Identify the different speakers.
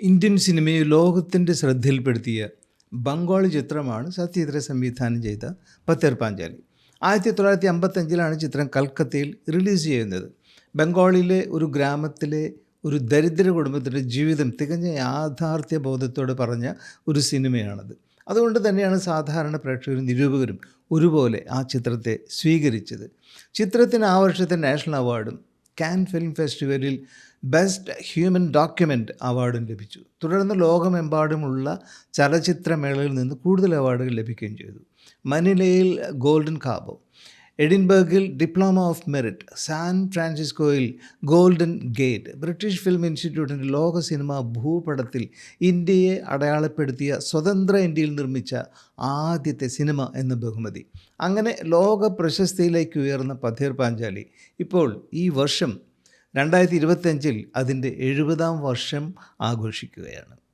Speaker 1: Indian സിനിമയെ ലോകത്തിന്റെ ശ്രദ്ധയിൽപ്പെടുത്തിയ ബംഗാളി ചിത്രമാണ് സത്യേന്ദ്ര സംവിധാനം ചെയ്ത പത്തേർ പാഞ്ചാലി. ആയിരത്തി തൊള്ളായിരത്തി അമ്പത്തഞ്ചിലാണ് ചിത്രം കൽക്കത്തയിൽ റിലീസ് ചെയ്യുന്നത്. ബംഗാളിലെ ഒരു ഗ്രാമത്തിലെ ഒരു ദരിദ്ര കുടുംബത്തിന്റെ ജീവിതം തികഞ്ഞ യാഥാർത്ഥ്യ ബോധത്തോടെ പറഞ്ഞ ഒരു സിനിമയാണത്. അതുകൊണ്ട് തന്നെയാണ് സാധാരണ പ്രേക്ഷകരും നിരൂപകരും ഒരുപോലെ ആ ചിത്രത്തെ സ്വീകരിച്ചത്. ചിത്രത്തിന് ആ വർഷത്തെ നാഷണൽ അവാർഡും കാൻ ഫിലിം ഫെസ്റ്റിവലിൽ ബെസ്റ്റ് ഹ്യൂമൻ ഡോക്യുമെന്റ് അവാർഡും ലഭിച്ചു. തുടർന്ന് ലോകമെമ്പാടുമുള്ള ചലച്ചിത്രമേളയിൽ നിന്ന് കൂടുതൽ അവാർഡുകൾ ലഭിക്കുകയും ചെയ്തു. മനിലയിൽ ഗോൾഡൻ കാബോ എഡിൻബർഗിൽ ഡിപ്ലോമ ഓഫ് മെറിറ്റ് സാൻ ഫ്രാൻസിസ്കോയിൽ ഗോൾഡൻ ഗേറ്റ് ബ്രിട്ടീഷ് ഫിലിം ഇൻസ്റ്റിറ്റ്യൂട്ടിന്റെ ലോക സിനിമ ഭൂപടത്തിൽ ഇന്ത്യയെ അടയാളപ്പെടുത്തിയ സ്വതന്ത്ര ഇന്ത്യയിൽ നിർമ്മിച്ച ആദ്യത്തെ സിനിമ എന്ന ബഹുമതി. അങ്ങനെ ലോക പ്രശസ്തിയിലേക്ക് ഉയർന്ന പഥേർ പാഞ്ചാലി. ഇപ്പോൾ ഈ വർഷം രണ്ടായിരത്തി ഇരുപത്തഞ്ചിൽ അതിന്റെ എഴുപതാം വർഷം ആഘോഷിക്കുകയാണ്.